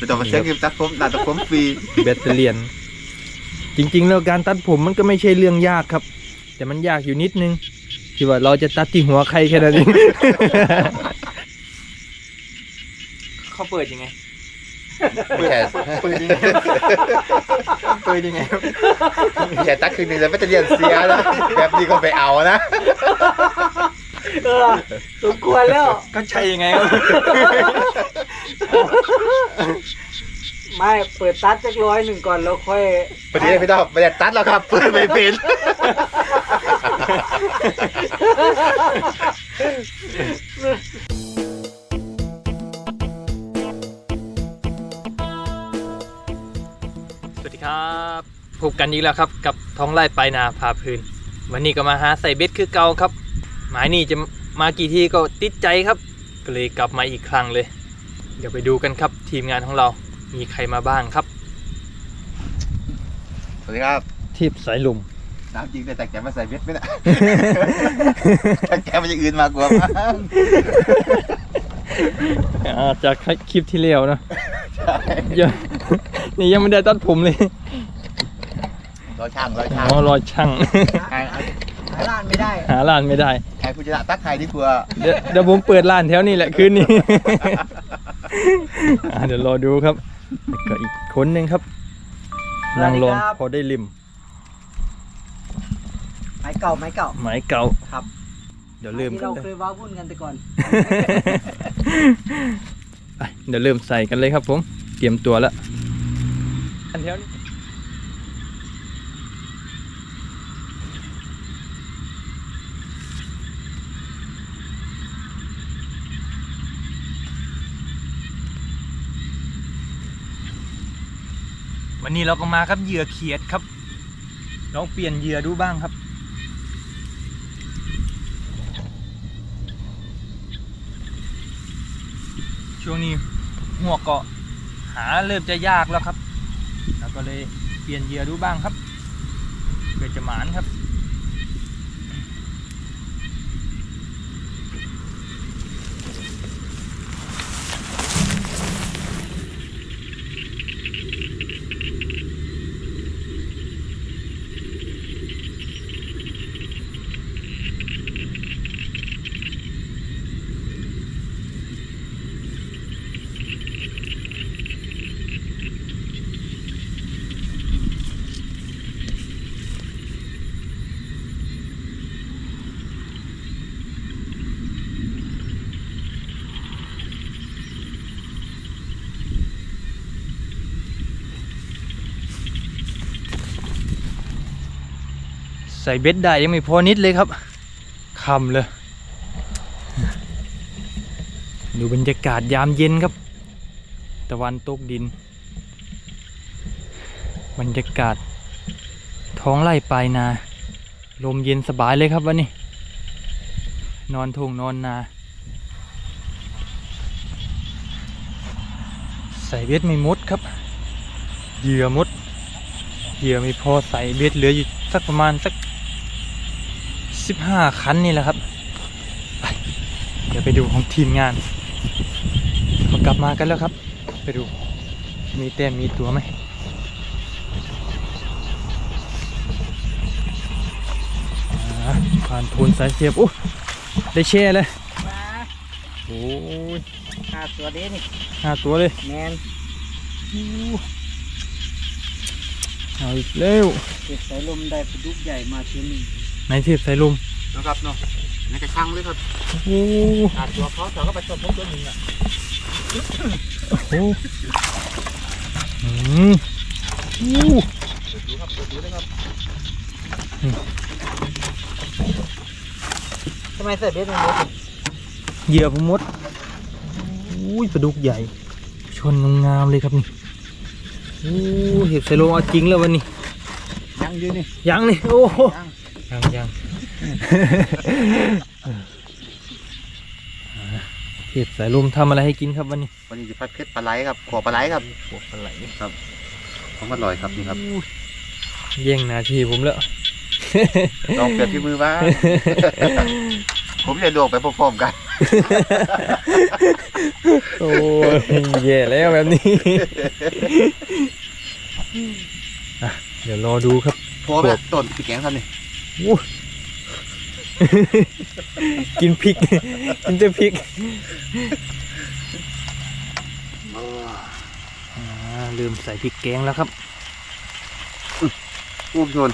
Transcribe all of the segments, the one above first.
ไม่ต้องมาเสียเงินตัดผมตัดผมฟรีแบตเตอเรี่ยน จริง ๆ แล้วการตัดผมมันก็ไม่ใช่เรื่องยากครับ แต่มันยากอยู่นิดนึง ที่ว่าเราจะตัดที่หัวใครแค่นั้นเองเขาเปิดยังไงไม่ใช่เปิดยังไงเปิดยังไงครับไม่ใช่ตัดคืนหนึ่งแล้วไม่จะเรียนเสียนะแบบนี้ก็ไปเอานะ เออสมควรแล้ว ก็ใช่ยังไงครับไม่เปิดตัดจักร้อยหนึ่งก่อนแล้วค่อยพอดีพี่ต้อมไม่ได้ตัดแล้วครับเปิดไม่เป็นสวัสดีครับพบกันอีกแล้วครับ กับท้องไร่ไปลายนาพาพื้น วันนี้ก็มาหาใส่เบ็ดคือเก่าครับ หมายนี่จะมากี่ทีก็ติดใจครับ ก็เลยกลับมาอีกครั้งเลย เดี๋ยวไปดูกันครับทีมงานของเรา มีใครมาบ้างครับ สวัสดีครับทิพสายลุม น้ำจริงแต่แกมาใส่เบ็ดไม่ได้ แต่แกมันอย่างอื่นมากกว่ามั้งจากคลิปที่แล้วนะยังนี่ยังไม่ได้ตัดผมเลยรอยช่างรอยช่างอ๋อรอยช่างให้หา ร้านไม่ได้ หาร้านไม่ได้ให้คุณชนะตักไข่ดีกว่าเดี๋ยวเดี๋ยวผมเปิดร้านแถวนี้แหละคืนนี้ อะเดี๋ยวรอดูครับแล้วก็อีกคนหนึ่งครับนั่งลงพอได้ริมไม้เก่าไม้เก่า หมายเก่าครับ เดี๋ยวเริ่มที่กันเราเลยเคยว้าวุ่นกันแต่ก่อนไปเดี๋ยวเริ่มใส่กันเลยครับผม เตรียมตัวแล้วอันแถวนี้ วันนี้เราก็มาครับเหยื่อเขียดครับลองเปลี่ยนเหยื่อดูบ้างครับ ช่วงนี้หัวเกาะหาเริ่มจะยากแล้วครับ แล้วก็เลยเปลี่ยนเหยื่อดูบ้างครับเพื่อจะหมานครับ ส่เบ็ดได้ยังไม่พอนิดเลยครับคำเลย ดูบรรยากาศยามเย็นครับ ตะวันตกดิน บรรยากาศ ท้องไร่ปลายนา ลมเย็นสบายเลยครับวันนี้ นอนทุ่งนอนนา ใส่เบ็ดไม่มดครับ เหยื่อมดเหยื่อไม่พอใส่เบ็ดเหลืออยู่สักประมาณสัก สิบห้าคันนี่แหละครับไปเดี๋ยวไปดูของทีมงานเขากลับมากันแล้วครับ ไปดูมีแต้มมีตัวไหมอ่าผ่านโทนสายเสียบโอ้ได้แช่เลยมาโอ้ยหาตัวนี้นี่ห้าตัวเลยแมนอู้เอาอีกแล้วเก็บสายลมได้ปลาดุกใหญ่มาเชียวหนึ่ง ในเทียบสายลมนะครับเนาะนี่กระช่างเลยครับโอ้อาตัวเขาแต่ก็ไปชมผมตัวหนึ่งอะโหอืมอู้ดูครับดูเลยครับทำไมใส่เบ็ดมันเล็กเหยื่อผมมดอุ้ยปลาดุกใหญ่ ชนงามๆเลยครับนี่อู้เห็บใส่ลงเอาจริงแล้ววันนี้ยังยืนนี่ยังนี่โอ้โห ยังยังยังเห็บสายลมทำอะไรให้กินครับวันนี้วันนี้จะพัดเพชรปลาไหลครับขอปลาไหลครับพวกปลาไหลผมอร่อยครับนี่ครับแย่งหนาทีผมแล้วลองเปลี่ยนที่มือบ้างผมจะลวกไปพร้อมๆกัน โอ้ยแย่แล้วแบบนี้อะเดี๋ยวรอดูครับพอแบบต้นพี่แกงครับนี่ อู้กินพริก กินแต่พริกอ่าลืมใส่พริกแกงแล้วครับอุ้มชน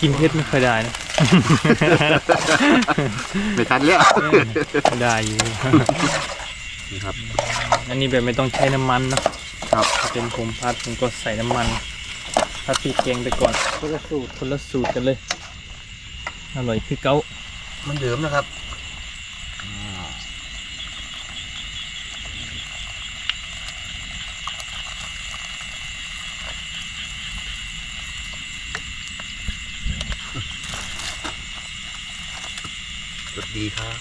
กินเผ็ดไม่ค่อยได้นะ ไม่ทันแล้ว ได้อยู่นี่ครับ อันนี้แบบไม่ต้องใช้น้ำมันเนอะ ครับถ้าเป็นผมพัดผมก็ใส่น้ำมันพัดพริกแกงไปก่อนคนละสูตรคนละสูตรกันเลย อร่อยคือเก้ามันเดิมนะครับสวัสดีครับ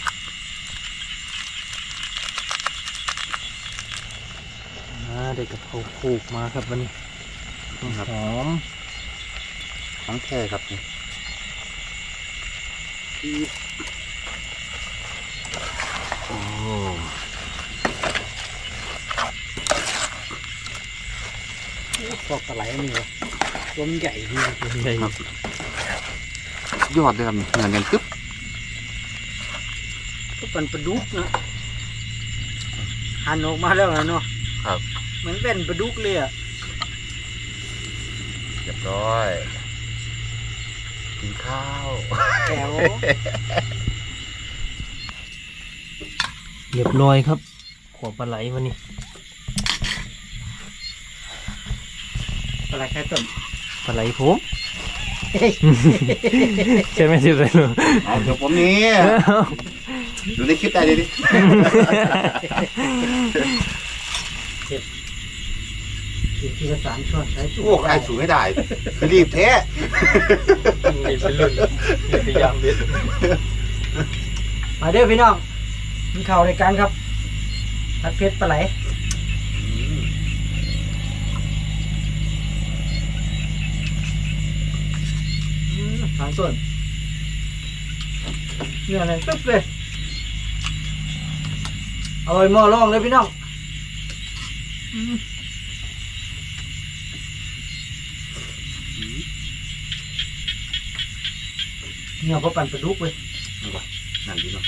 อ่า ได้กะเพราโขูกมาครับวันนี้ครับหอมของแท้ครับนี่โอ้พอกปลาไหลนี่วะตัวมันใหญ่ดีใหญ่ครับยอดเลยครับนี่เหมือนกันกึ๊บก็เป็นปลาดุกนะหันออกมาแล้วนะเนาะครับเห มือนเป็นปลาดุกเลยอะเรียบร้อย กินข้าวแก้วเรียบร้อยครับขวปลาไหลวันนี้ปลาไหลแค่ต้นปลาไหลผม ใช่ไหมที่ไรลูกเอาเดี๋ยวผมนี่ดูในคลิปได้เลยดิกิน ทีละสามช้อนใช้จุโอ้ใครสูงให้ได้คือรีบแท้นี่เป็นรุ่นนี่พยายามเด็ดมาเด้อพี่น้องมีข่าวในการครับผัดเพชรปลาไหลอืมหางส่วนเนื้อนั่นปึ๊บเลยเอาไว้หม้อร่องเลยพี่น้อง เนี่ยเขาปั่นปลาดุกเว้ยนั่นดีเนาะ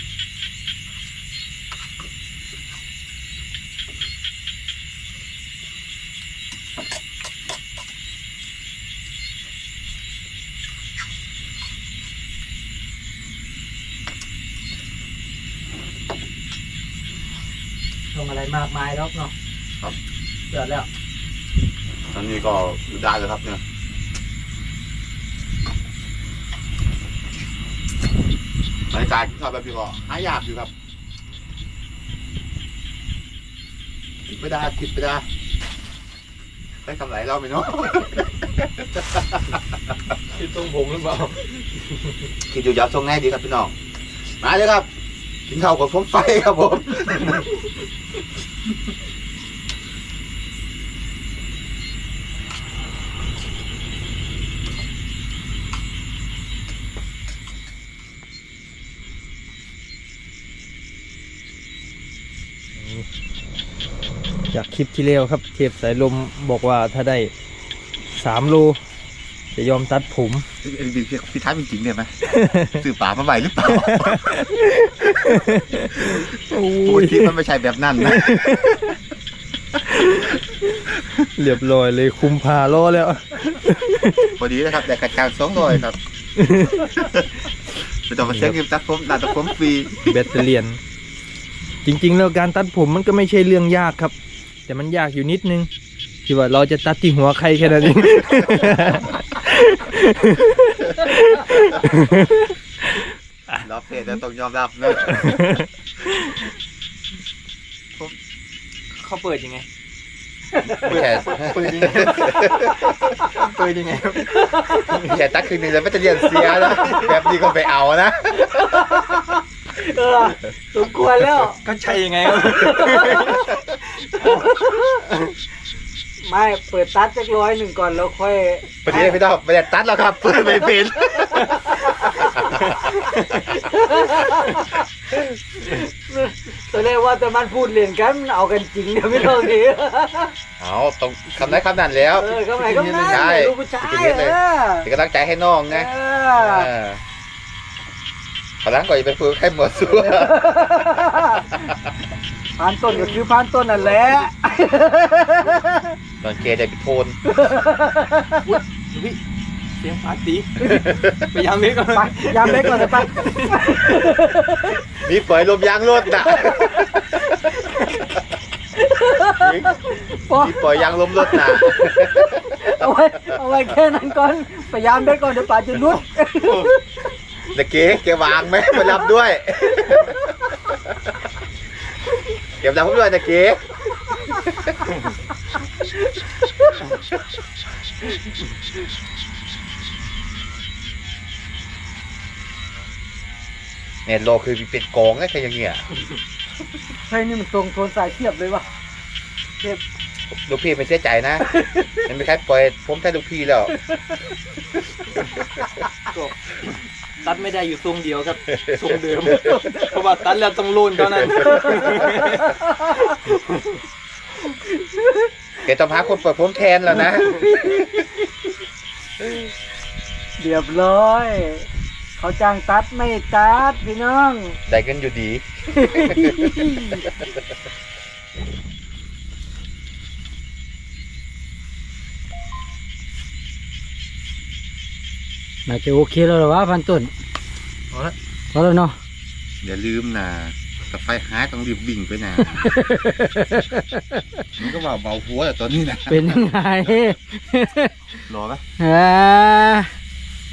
ทำอะไรมากมายแล้วเนาะครับ เดือดแล้ว ตอนนี้ก็ดูได้แล้วครับเนี่ย บรรยากาศชอบแบบนี้ก็หายากอยู่ครับคิดไม่ได้คิดไม่ได้ได้กำไรเราไหมเนาะที่ตรงผมหรือเปล่าคิดอยู่ยาวทรงไงดีครับพี่น้องมาเลยครับกินข้าวกับผมไฟครับผม จากคลิปที่แล้วครับเทปสายลมบอกว่าถ้าได้สามโลจะยอมตัดผม พี่พี่พี่ท้ายจริงๆเนี่ยไหมสื่อป่ามาใหม่หรือเปล่าโอ้ปกยติมันไม่ใช่แบบนั้นนะเรียบร้อยเลยคุมพาล้อแล้วพอดีนะครับแต่กระจางสองร้อยครับไม่ต้องมาเสียเงินตัดผมตัดผมฟรีแบตเตอเรี่ยนจริง ๆ แล้วการตัดผมมันก็ไม่ใช่เรื่องยากครับ แต่มันยากอยู่นิดนึงที่ว่าเราจะตัดที่หัวใครแค่นั้นเองรอบเพจแล้วต้องยอมรับนะเขาเปิดยังไงแค่เปิดยังไงเปิดยังไงครับแค่ตัดคืนหนึ่งแล้วไม่จะเรียนเสียนะแบบนี้ก็ไปเอานะเออสมควรแล้วก็ใช่ยังไงครับ ไม่เปิดตัดจักร้อยหนึ่งก่อนแล้วค่อยพอดีเลยพี่ต้อมไม่ได้ตัดแล้วครับเปิดไม่เป็นตอนแรกว่าแต่มันพูดเล่นกันมันเอากันจริงเดี๋ยวไม่ต้องดีเอาตรงคำนั้นคำนั้นแล้วเออก็ไหนก็นั่นใช่ลูกผู้ชายจริงๆเอเลยอเป็นกำลังใจให้น้องไงเอเอออพลังก่อนจะไปฝึกให้หมดสัว พานต้นก็คือพานต้นนั่นแหละตอนเกย์ได้ไปโทนเสียงปาตีพยายามเล็กก่อนไปยามเล็กก่อนเลยไปมีปล่อยลมยางรถน่ะพอมีปล่อยยางลมรถน่ะเอาไว้เอาไว้แค่นั้นก่อนพยายามเล็กก่อนเดี๋ยวป่าจะนุดแต่เก๋เก๋วางไหมมารับด้วย เก็บรับผมด้วยนะเก๋เนี่ยโลคือเป็นกองนะแค่อย่างเงี้ยเฮ้ยนี่มันตรงโทนสายเทียบเลยวะเทียบลูกพี่ไม่เสียใจนะ มันไม่ใครปล่อยผมแค่ลูกพี่แล้ว ตัดไม่ได้อยู่ทรงเดียวครับ ทรงเดิม เพราะว่าตัดแล้วต้องลูนเท่านั้นเก๋ต้องหาคนปล่อยผมแทนแล้วนะ เรียบร้อย เขาจ้างตัดไม่ตัดพี่น้อง ได้กันอยู่ดี น่าจะโอเคแล้วหรอวะพันต้นพอละพอแล้วเนาะอย่าลืมนะแต่ไฟหายต้องรีบวิ่งไปนะ มันก็เบาเบาหัวแต่ตอนนี้นะเป็นยังไงรอไหมอ่า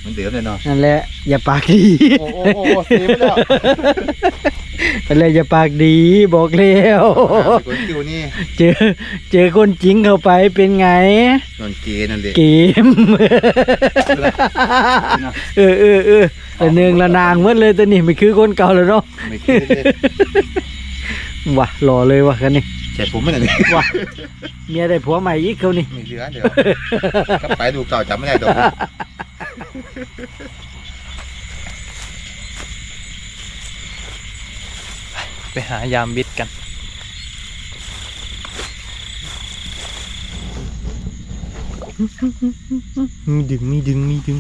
เหมันเดิมเลยเนาะนั่นแหละอย่าปากดีโอ้โอ้โอ้โอ้เสียไปแล้ว นั่นแหละอย่าปากดีบอกแล้วกดคิวนี่เจอเจอคนจริงเข้าไปเป็นไงนอนเกย์นั่นเลยเกมเออเออเออแต่เนืองละนางเมื่อเลยตัวนี้ไม่คือคนเก่าแล้วเนาะไม่คิดเลยว่ะหล่อเลยว่ะคันนี้เจ็บผมไม่ได้เลยว่ะเมียได้ผัวใหม่อีกเขานี่ไม่เหลือเดี๋ยวก็ไปดูเก่าจำไม่ได้ดอก ไปหายามบิดกันมีดึงมีดึงมีดึง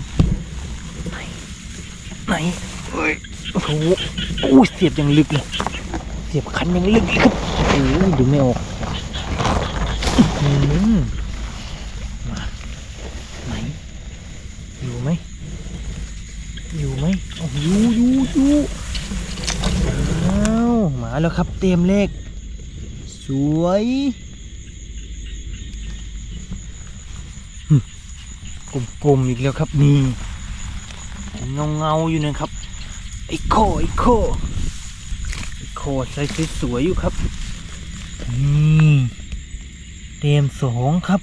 ไหนไหนเฮ้ยโอ้โหโอ้ยเสียบยังลึกเลยเสียบคันยังลึกเลยครับโอ้ยดึงไม่ออกอื้อหือมาไหนอยู่ไหมอยู่ไหมโอ้อยู่อยู่อยู่อ้าวมา แล้วครับเต็มเลข สวยกลมๆอีกแล้วครับนี่เงาเงาอยู่นะครับไอ้โคไอ้โคไอ้โคใส่สวยๆอยู่ครับนี่เต็มสองครับ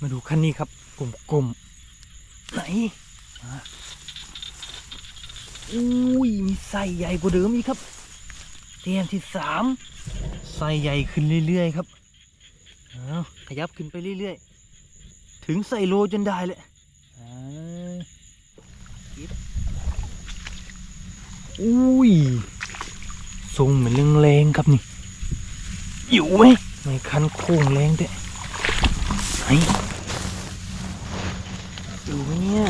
มาดูคันนี้ครับกลมๆไหน อุ้ยมีไส้ใหญ่กว่าเดิมอีกครับเต็มที่สามไส้ใหญ่ขึ้นเรื่อย ๆ ครับอาขยับขึ้นไปเรื่อย ๆ ถึงใส่โลจนได้เลยอ่าอุ้ยทรงเหมือนแรงๆครับนี่ อยู่ไหมไม่คันโค้งแรงเด้ไหนอยู่เนี่ย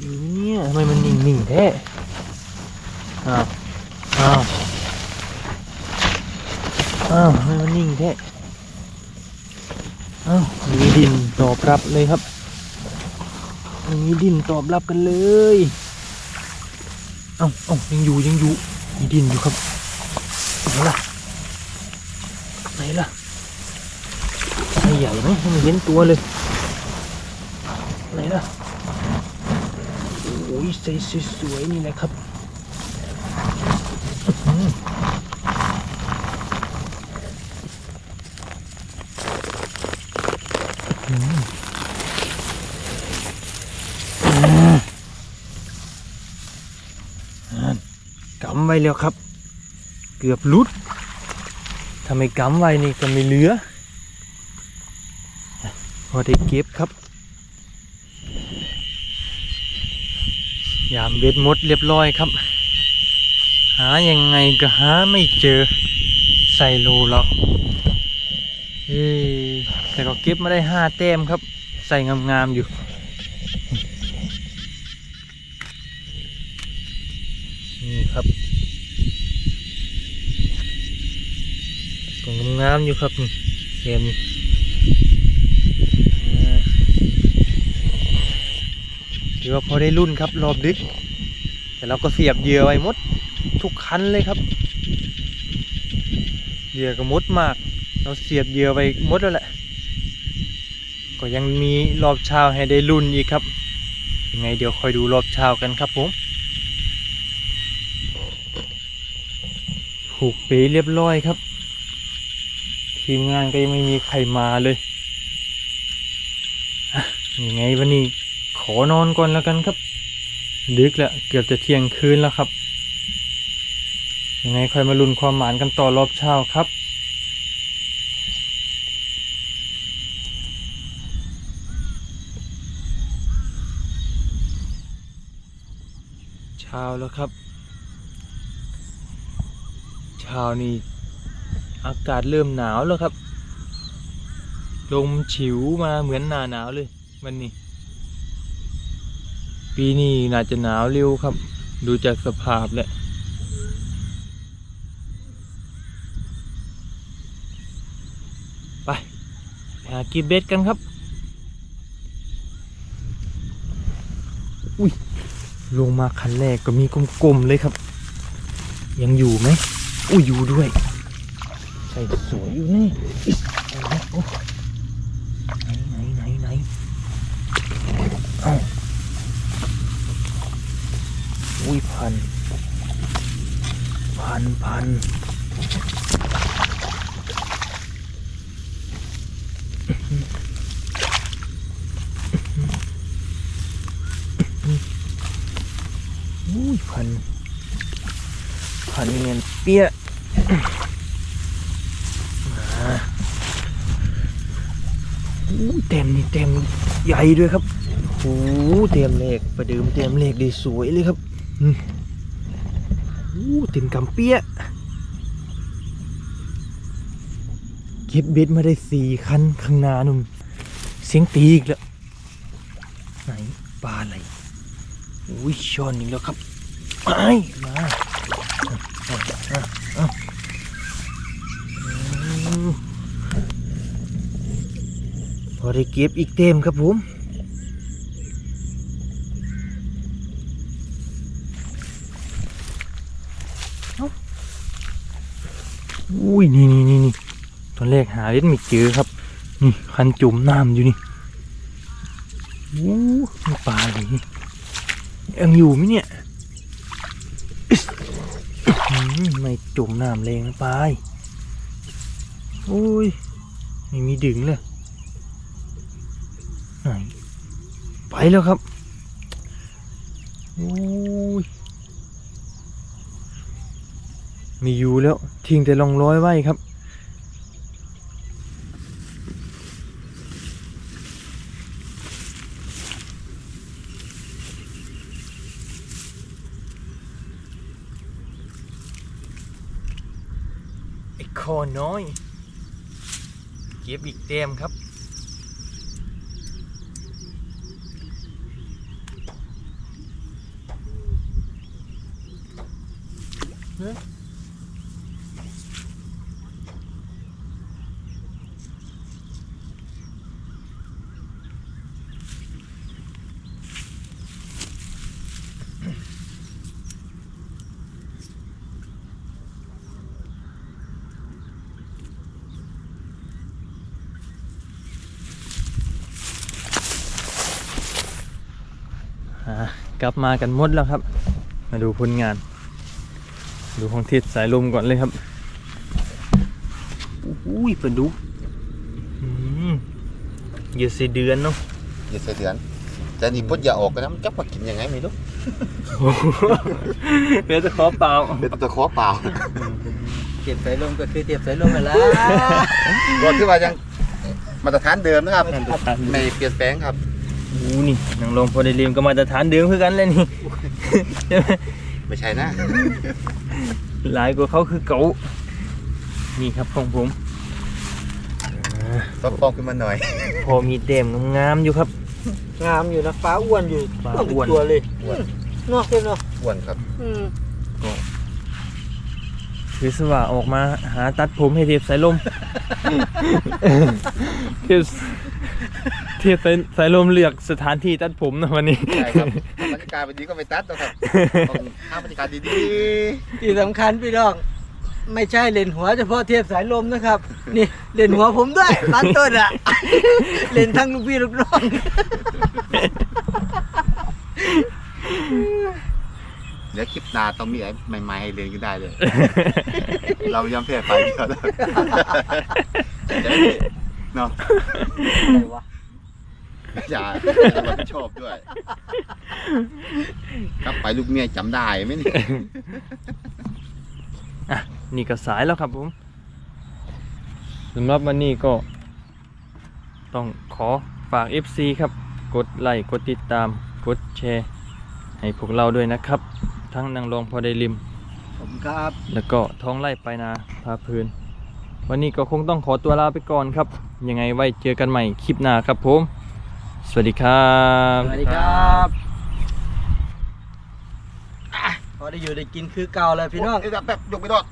เนี่ยทำไมมันนิ่งๆแท้อ้าวอ้าวอ้าวทำไมมันนิ่งแท้อ้าวมีดินตอบรับเลยครับมีดินตอบรับกันเลยเอ้าเอ้ายังอยู่ยังอยู่มีดินอยู่ครับไหนล่ะไหนล่ะไอ้ใหญ่ไหมไม่เห็นตัวเลยไหนล่ะ ใสสวยๆนี่แหละครับหืออื้อหืออ่ากำไว้แล้วครับ เกือบลุดถ้าไมกำไว้นี่ก็ไม่เหลือขอได้เก็บครับ ยามเบ็ดหมดเรียบร้อยครับ หายังไงก็หาไม่เจอใส่โลเราเอ้ยแต่ก็เก็บมาได้ห้าแต้มครับ ใส่งามๆอยู่ นี่ครับก็งามๆอยู่ครับเกมนี่อ่า ถือว่าพอได้รุ่นครับรอบดึก แต่เราก็เสียบเหยื่อไว้หมดทุกคันเลยครับ เหยื่อก็มดมาก เราเสียบเหยื่อไปหมดแล้วแหละ ก็ยังมีรอบเช้าให้ได้รุ่นอีกครับ ยังไงเดี๋ยวคอยดูรอบเช้ากันครับผมผูกปีเรียบร้อยครับ ทีมงานก็ยังไม่มีใครมาเลยอะยังไงวันนี้ ขอนอนก่อนแล้วกันครับ ดึกแล้วเกือบจะเที่ยงคืนแล้วครับ ยังไงค่อยมาลุ้นความหมานกันต่อรอบเช้าครับเช้าแล้วครับเช้านี้อากาศเริ่มหนาวแล้วครับลมฉิวมาเหมือนหนาหนาวเลยวันนี้ ปีนี้น่าจะหนาวเร็วครับ ดูจากสภาพแล้วไปหากินเบ็ดกันครับ อุ้ยลงมาคันแรกก็มีกลมๆเลยครับ ยังอยู่ไหมอุ้ยอยู่ด้วย ใส่สวยอยู่นี่อิ๊ะเอาละโอ้ไหนไหนไหนไหนเอาอุ้ยพัน พันพันอุ้ยพัน พันเงียนเปี้ยโอ้เต็มนี่เต็มใหญ่ด้วยครับโอ้เต็มเลขประดืมเต็มเลขดีสวยเลยครับอื ต็มกำเปี้ย เก็บเบ็ดมาได้สี่คันข้างหน้านุ่ม เสียงตีอีกแล้ว ไหนปลาอะไรโอ้ยช้อนอีกแล้วครับไอ้มาพอได้เก็บอีกเต็มครับผม อุ้ยนี่นี่นี่นี่ตอนแรกหาเล่นไม่เจอครับ นี่คันจุ่มน้ำอยู่นี่อู้มีปลาอะไรนี่ยังอยู่ไหมเนี่ยอื้อไม่จุ่มน้ำแรงนะปลายโอ้ยไม่มีดึงเลยไหนไปแล้วครับโอ้ยไมีอยู่แล้ว ทิ้งแต่ลองร้อยไว้ครับ ไอ้คอน้อย เก็บอีกเต็มครับอะ กลับมากันหมดแล้วครับ มาดูผลงาน ดูของทิศสายลมก่อนเลยครับอุ้ยปลาดุกอืมเหยื่อสีเดือนเนาะอย่าเสียเดือนแต่นี่พุทธอย่าออกกันนะมันจับมากินยังไงไม่รู้เดี๋ยวจะขอเปล่าเป็นตะขอเปล่าเก็บสายลมก็คือเก็บสายลมไปแล้วก็ถือว่ายังมาตรฐานเดิมนะครับมาตรฐานเดิมไม่เปลี่ยนแปลงครับโอ้นี่นางรองพอได้เรียมก็มาตรฐานเดิมคือกันเลยนี่ใช่ไหมไม่ใช่นะ หลายกว่าเขาคือเก๋านี่ครับของผมซอฟต์ฟองขึ้นมาหน่อย พอมีเต็มงามๆอยู่ครับ งามอยู่นะฟ้าอ้วนอยู่ฟ้าต้องอ้วนตัวเลยอ้วนเนอกเลยเนาะอ้วนครับ อืม คือสว่าออกมาหาตัดผมให้เทพสายลม เทพเทพสายสายลมเลือกสถานที่ตัดผมนะวันนี้ ใช่ครับถ้าบรรยากาศเป็นดีก็ไปตัดนะครับต้องห้ามบรรยากาศดีที่สำคัญพี่น้องไม่ใช่เล่นหัวเฉพาะเทียบสายลมนะครับ นี่เล่นหัวผมด้วยตันต้นอะเล่นทั้งลูกพี่ลูกน้องๆ เดี๋ยวคลิปหน้าต้องมีอะไรใหม่ๆให้เรียนก็ได้เลย เรายอมแพ้ไปเดียวแล้วจะได้เนาะอะไรวะอย่าเรารับผิดชอบด้วยกลับไปลูกเมียจำได้ไหมเนี่ยอะนี่ก็สายแล้วครับผมสำหรับวันนี้ก็ ต้องขอฝาก FC ครับ กดไลค์กดติดตาม กดแชร์ ให้พวกเราด้วยนะครับ ทั้งนางรองพอได้ริม ผมครับ แล้วก็ท้องไล่ไปนาพาเพลินวันนี้ก็คงต้องขอตัวลาไปก่อนครับ ยังไงไว้เจอกันใหม่คลิปหน้าครับผม สวัสดีครับสวัสดีครับอะพอได้อยู่ได้กินคือเก่าเลยพี่น้องเดี๋ยวแบบยกไปโดด